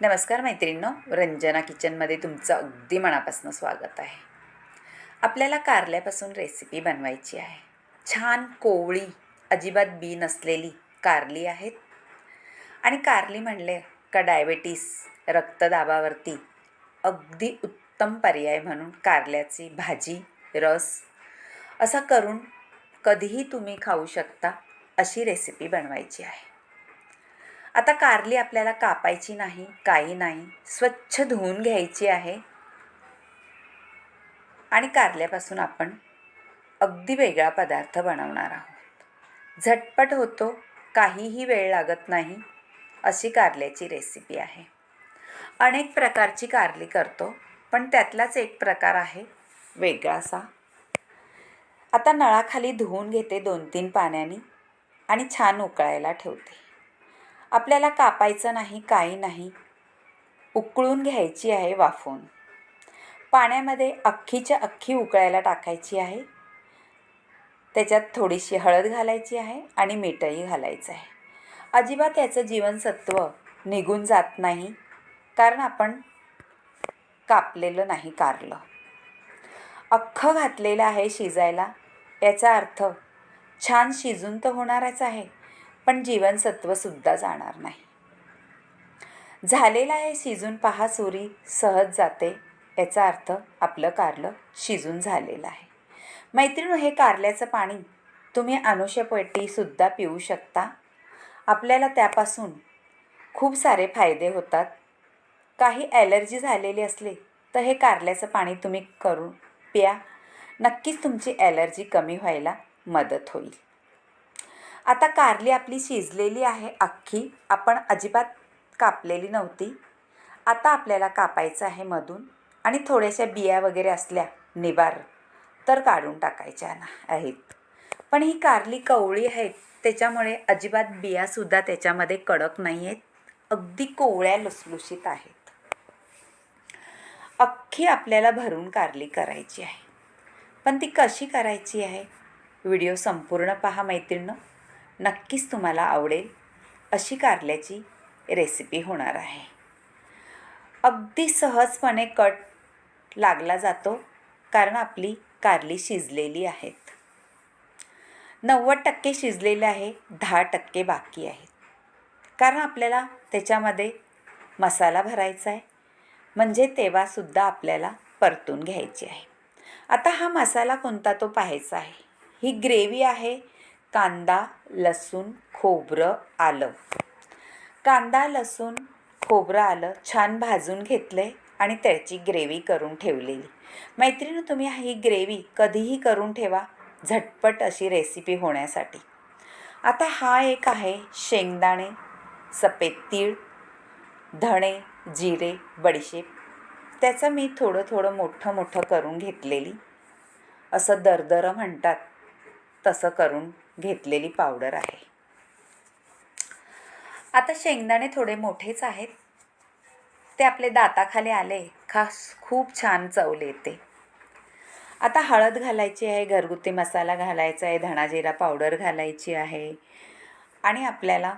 नमस्कार मैत्रिणींनो रंजना किचनमध्ये तुमचं अगदी मनापासून स्वागत आहे. आपल्याला कारल्यापासून रेसिपी बनवायची आहे. छान कोवळी अजिबात बी नसलेली कारली आहेत. आणि कारली म्हणले का डायबेटीस रक्तदाबावरती अगदी उत्तम पर्याय म्हणून कारल्याची भाजी रस असा करून कधीही तुम्ही खाऊ शकता अशी रेसिपी बनवायची आहे. आता कारली आपल्याला कापायची नाही काही नाही. स्वच्छ धुवून घ्यायची आहे. आणि कारल्यापासून आपण अगदी वेगळा पदार्थ बनवणार आहोत. झटपट होतो काहीही वेळ लागत नाही अशी कारल्याची रेसिपी आहे. अनेक प्रकारची कारली करतो पण त्यातलाच एक प्रकार आहे वेगळासा. आता नळाखाली धुवून घेते दोन तीन पाण्याने आणि छान उकळायला ठेवते. आपल्याला कापायचं नाही काही नाही. उकळून घ्यायची आहे वाफवून पाण्यामध्ये अख्खीच्या अख्खी उकळायला टाकायची आहे. त्याच्यात थोडीशी हळद घालायची आहे आणि मीठही घालायचं आहे. अजिबात याचं जीवनसत्व निघून जात नाही कारण आपण कापलेलं नाही कारलं. अख्खं घातलेलं आहे शिजायला याचा अर्थ छान शिजून तर होणारच आहे. पण जीवनसत्वसुद्धा जाणार नाही. झालेला आहे शिजून पहा सुरी सहज जाते याचा अर्थ आपलं कारलं शिजून झालेलं आहे. मैत्रिणी हे कारल्याचं पाणी तुम्ही अनुषपोटीसुद्धा पिऊ शकता. आपल्याला त्यापासून खूप सारे फायदे होतात. काही ॲलर्जी झालेली असली तर हे कारल्याचं पाणी तुम्ही करून प्या. नक्कीच तुमची ॲलर्जी कमी व्हायला मदत होईल. आता कारली आपली शिजलेली आहे अख्खी. आपण अजिबात कापलेली नव्हती. आता आपल्याला कापायचं आहे मधून आणि थोड्याशा बिया वगैरे असल्या निबार तर काढून टाकायच्या ना आहेत. पण ही कारली कवळी आहेत त्याच्यामुळे अजिबात बियासुद्धा त्याच्यामध्ये कडक नाही आहेत. अगदी कोवळ्या लुसलुशीत आहेत. अख्खी आपल्याला भरून कारली करायची आहे. पण ती कशी करायची आहे? व्हिडिओ संपूर्ण पहा मैत्रिणं नक्कीच तुम्हाला आवडेल अशी कारल्याची रेसिपी होणार आहे. अगदी सहजपणे कट लागला जातो कारण आपली कारली शिजलेली आहेत. नव्वद टक्के शिजलेले आहे दहा टक्के बाकी आहेत कारण आपल्याला त्याच्यामध्ये मसाला भरायचा आहे म्हणजे तेव्हासुद्धा आपल्याला परतून घ्यायची आहे. आता हा मसाला कोणता तो पाहायचा आहे. ही ग्रेव्ही आहे कांदा लसूण खोबरं आलं. कांदा लसूण खोबरं आलं छान भाजून घेतलं आहे आणि त्याची ग्रेव्ही करून ठेवलेली. मैत्रिणी तुम्ही ही ग्रेव्ही कधीही करून ठेवा झटपट अशी रेसिपी होण्यासाठी. आता हा एक आहे शेंगदाणे सफेद तीळ धणे जिरे बडीशेप. त्याचं मी थोडं थोडं मोठं मोठं करून घेतलेली. असं दरदरं म्हणतात तसं करून घेतलेली पावडर आहे. आता शेंगदाणे थोडे मोठेच आहेत. ते आपले दाताखाली आले खास खूप छान चवले येते. आता हळद घालायची आहे घरगुती मसाला घालायचा आहे धणाजिरा पावडर घालायची आहे. आणि आपल्याला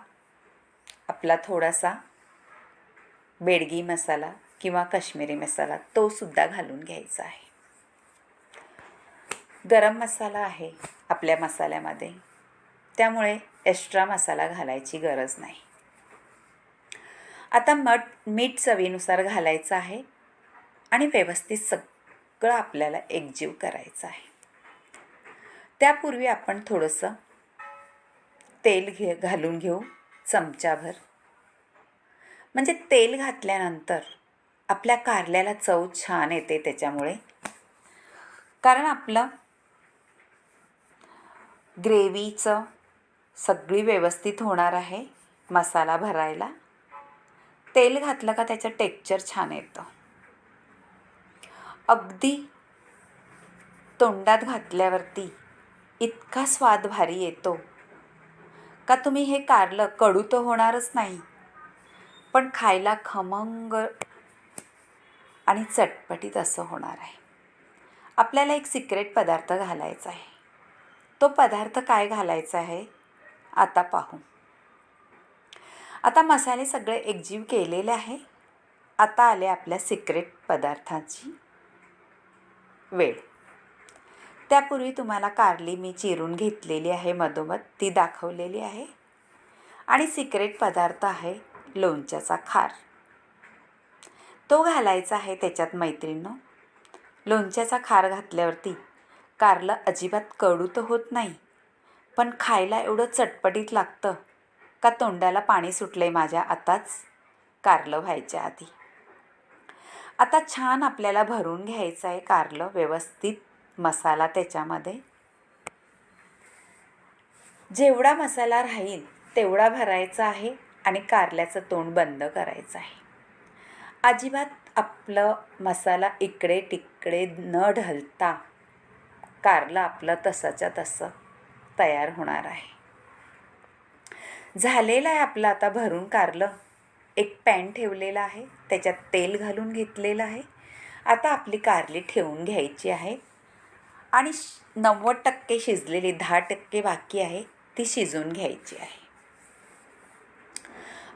आपला थोडासा बेडगी मसाला किंवा काश्मीरी मसाला तो सुद्धा घालून घ्यायचा आहे. गरम मसाला आहे आपल्या मसाल्यामध्ये. त्यामुळे एक्स्ट्रा मसाला घालायची गरज नाही. आता मट मीठ चवीनुसार घालायचं आहे आणि व्यवस्थित सगळं आपल्याला एकजीव करायचं आहे. त्यापूर्वी आपण थोडंसं तेल घे घालून घेऊ चमचाभर. म्हणजे तेल घातल्यानंतर आपल्या कारल्याला चव छान येते त्याच्यामुळे. कारण आपलं ग्रेव्हीचं सगळी व्यवस्थित होणार आहे मसाला भरायला. तेल घातलं का त्याचं टेक्चर छान येतं. अगदी तोंडात घातल्यावरती इतका स्वाद भारी येतो. का तुम्ही हे कारलं कडू तर होणारच नाही. पण खायला खमंग आणि चटपटीत असं होणार आहे. आपल्याला एक सिक्रेट पदार्थ घालायचा आहे. तो पदार्थ काय घालायचा आहे? आता पाहू. आता मसाले सगळे एकजीव केलेले आहे. आता आले आपल्या सिक्रेट पदार्थाची वेळ. त्यापूर्वी तुम्हाला कारली मी चिरून घेतलेली आहे मधोमध ती दाखवलेली आहे. आणि सिक्रेट पदार्थ आहे लोणच्याचा खार. तो घालायचा आहे त्याच्यात मैत्रिणीनं. लोणच्याचा खार घातल्यावरती कारलं अजिबात कडू तर होत नाही. पण खायला एवढं चटपटीत लागतं. का तोंडाला पाणी सुटलं आहे माझ्या? आताच कारलं व्हायच्या आधी. आता छान आपल्याला भरून घ्यायचं आहे कारलं व्यवस्थित मसाला त्याच्यामध्ये. जेवढा मसाला राहील तेवढा भरायचा आहे आणि कारल्याचं तोंड बंद करायचं आहे. अजिबात आपलं मसाला इकडे तिकडे न ढलता कारलं आपलं तसंच्या तसं. तयार होणार आहे. झालेलं आहे आपलं आता भरून कारलं. एक पॅन ठेवलेला आहे त्याच्यात तेल घालून घेतलेलं आहे. आता आपली कारली ठेवून घ्यायची आहे. आणि नव्वद टक्के शिजलेली दहा टक्के बाकी आहे ती शिजून घ्यायची आहे.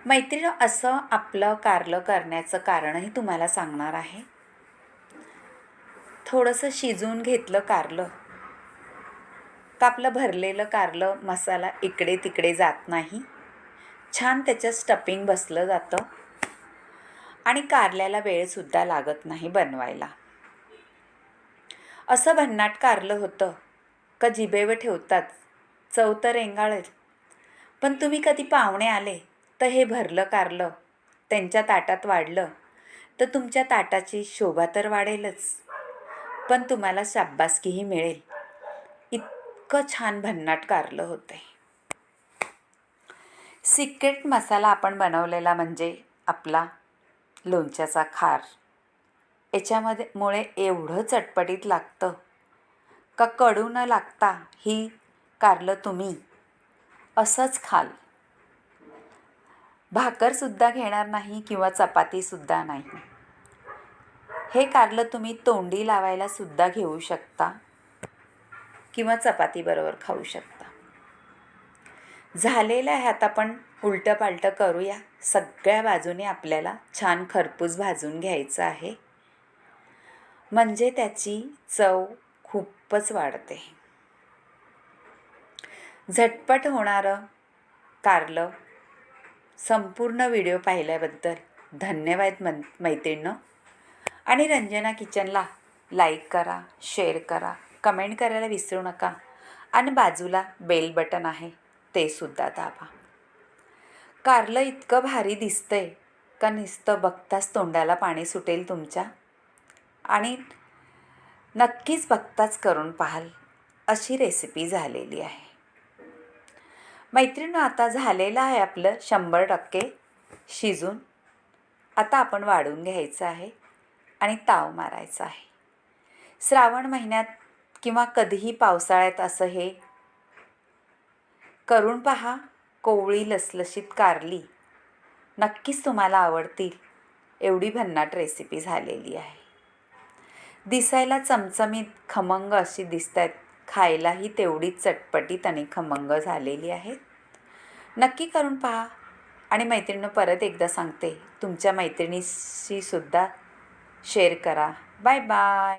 मैत्रीण असं आपलं कारलं करण्याचं कारणही तुम्हाला सांगणार आहे. थोडंसं शिजवून घेतलं कारलं का आपलं भरलेलं कारलं मसाला इकडे तिकडे जात नाही. छान त्याचं स्टपिंग बसलं जातं. आणि कारल्याला वेळसुद्धा लागत नाही बनवायला. असं भन्नाट कारलं होतं. का जिभेवर ठेवतात? चव तर रेंगाळेल. पण तुम्ही कधी पाहुणे आले तर हे भरलं कारलं त्यांच्या ताटात वाढलं तर तुमच्या ताटाची शोभा तर वाढेलच. पण तुम्हाला शाब्बासकीही मिळेल. इतकं छान भन्नाट कारलं होते सिक्रेट मसाला आपण बनवलेला म्हणजे आपला लोणच्याचा खार. याच्यामध्ये मुळे एवढं चटपटीत लागतं. का कडू न लागता ही कारलं तुम्ही असंच खाल. भाकरसुद्धा घेणार नाही किंवा चपातीसुद्धा नाही. हे कारलं तुम्ही तोंडी लावायला सुद्धा घेऊ शकता. किंवा चपातीबरोबर खाऊ शकता. झालेलं आहे आता आपण उलटं पालटं करूया. सगळ्या बाजूने आपल्याला छान खरपूस भाजून घ्यायचं आहे. म्हणजे त्याची चव खूपच वाढते. झटपट होणारं कारलं संपूर्ण व्हिडिओ पाहिल्याबद्दल धन्यवाद मन मैत्रिणं आणि रंजना किचनला लाईक करा शेअर करा. कमेंट करायला विसरू नका. आणि बाजूला बेल बटन आहे ते सुद्धा दाबा. कारलं इतकं भारी दिसतंय का नुसतं बघताच तोंडाला पाणी सुटेल तुमच्या? आणि नक्कीच बघताच करून पाहाल अशी रेसिपी झालेली आहे. मैत्रिणी आता झालेलं आहे आपलं शंभर टक्के शिजून. आता आपण वाढून घ्यायचं आहे आणि ताव मारायचा आहे. श्रावण महिन्यात किंवा कधीही पावसाळ्यात असं हे करून पहा कोवळी लसलशीत कारली. नक्कीच तुम्हाला आवडतील. एवढी भन्नाट रेसिपी झालेली आहे. दिसायला चमचमीत खमंग अशी दिसत आहेत खायलाही तेवढीच चटपटीत आणि खमंग झालेली आहेत. नक्की करून पहा. आणि मैत्रिणीनं परत एकदा सांगते. तुमच्या मैत्रिणीशी सुद्धा शेअर करा. Bye bye